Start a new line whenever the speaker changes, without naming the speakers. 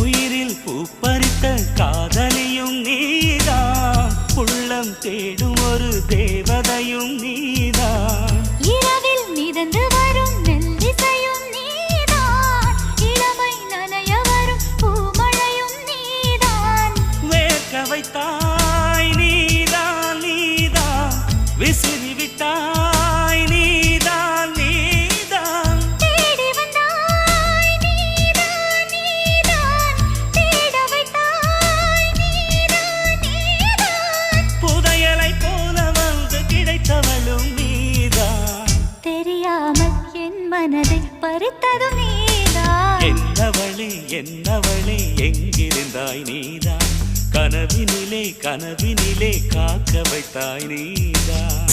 உயிரில் பூப்பறித்த காதலியும் நீதான். உள்ளம் தேடும் ஒரு தேவதையும் நீதான்.
இரவில் மிதந்து வரும் மெல்லிசையும் நீதான். இளமை நனைய வரும் பூமழையும் நீதான்.
வேர்க்க வைத்தாய் நீதான் நீதான். விசிறி விட்டாய்
மனதை பறித்ததும் நீதான்.
என்னவளே என்னவளே எங்கிருந்தாய் நீதான். கனவினிலே கனவினிலே காக்க வைத்தாய் நீதான்.